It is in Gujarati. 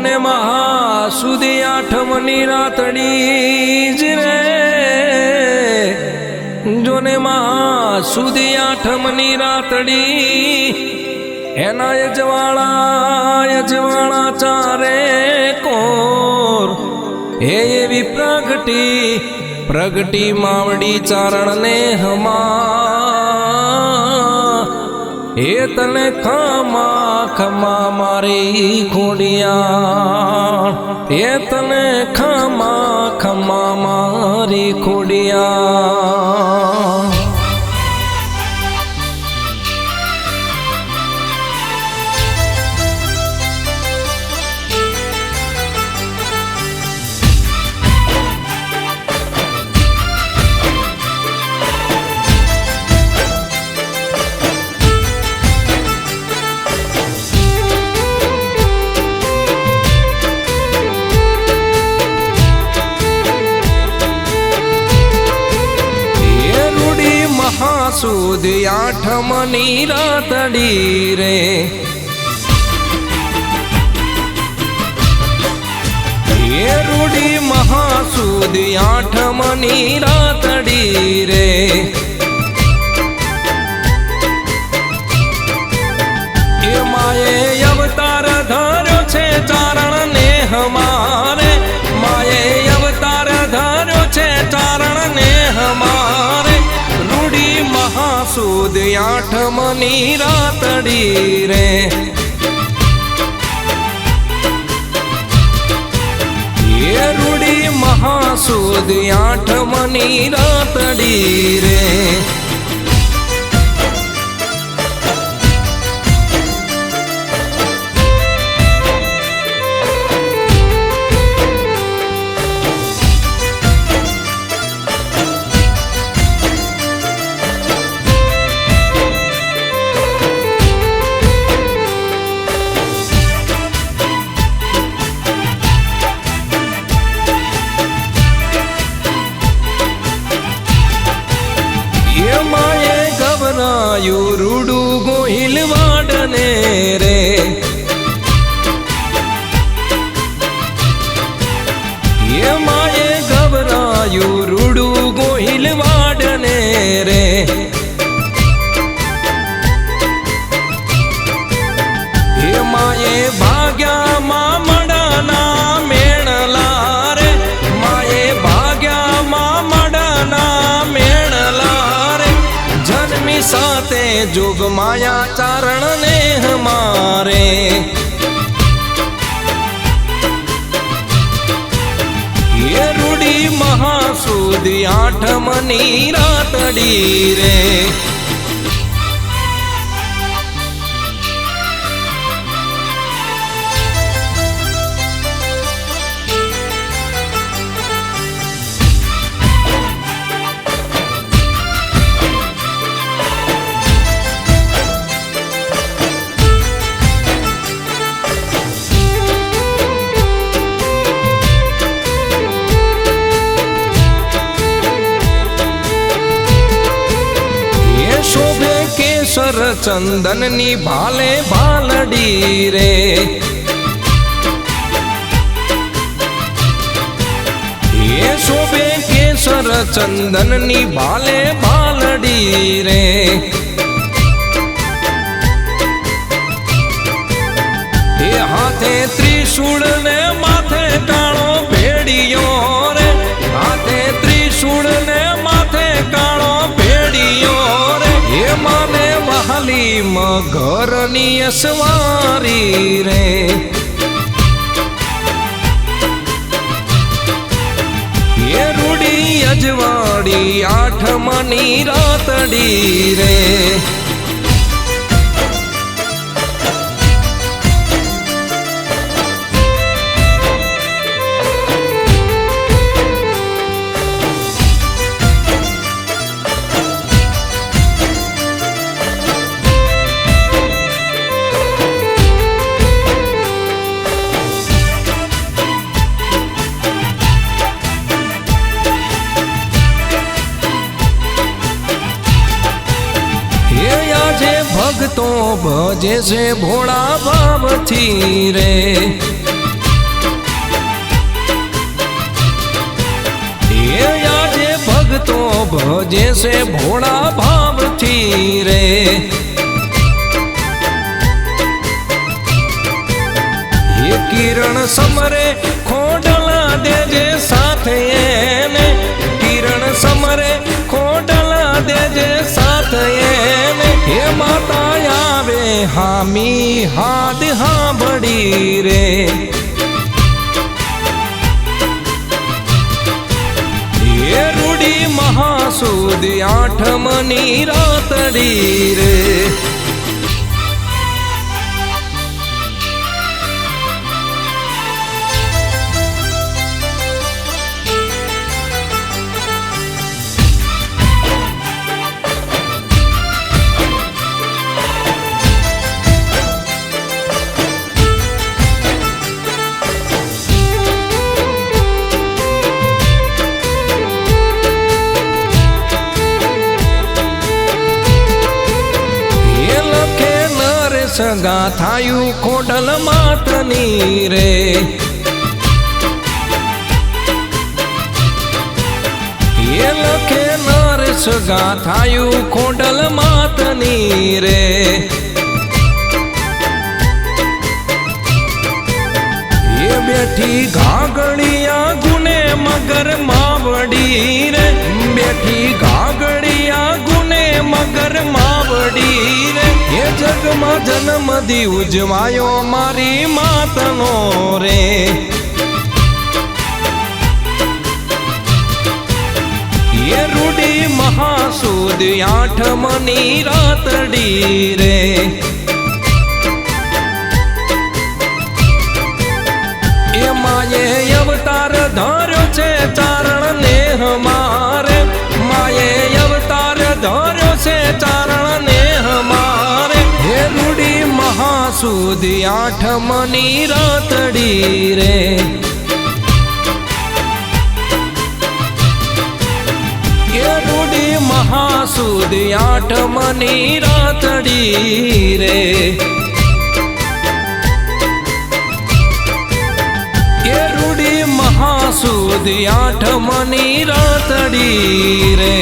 જોને મહા સુધી આઠમની રાતડી જ રે. જોને મહા સુધી આઠમની રાતડી, એના યજવાળા યજવાળા ચારે કોર. એ એવી પ્રગટી પ્રગટી માવડી ચારણને હમા એ તને ખમા ખમા મારી ખોડિયા. એ તને ખમા ખમા મારી ખોડિયા. મહાસુદ આઠમની રાતડી રે. એ રૂડી મહાસુદ આઠમની રાતડી રે. એ માએ અવતાર આઠમની રાતડી રે. રૂડી મહાસુદ આઠમની રાતડી રે. માયા ચારણ ને હમારે. એ રૂડી મહાસુદી આઠમની રાતડી રે કેસર ચંદનની ભાલે ભાલડી રે એ શોભે કેસર ચંદનની ભાલે ભાલડી રે એ હાથે ત્રિશુળ ને માથે વહાલી ઘરની અસવારી રે. એ રૂડી અજવાડી આઠમની રાતડી રે. તો ભજે છે ભોળા ભાવથી રે. ભગતો ભજે છે ભોળા ભાવથી રે. કિરણ સમરે ખોડ હામી હાદ હાંભળી રે એ રૂડી મહાસુદ આઠમની રાતડી રે સગા થાયું ખોડલ માતની રે. એ લખે નર સગા થાયું ખોડલ માતની રે. એ બેઠી ઘાગડિયા ગુને મગર માવડી રે બેઠી ઘાગડિયા ગુને મગર માવડી રે એ જગમાં જન્મદી ઉજવાયો મારી માતનો રે. એ રૂડી મહાસુદ આઠમની રાતડી રે. એ માયે અવતાર ધર્યો મહાસુદ આઠમની રાતડી રે. મહા સુધી આઠમની રાતડી રે. મહાસુદ આઠમની રાતડી રે.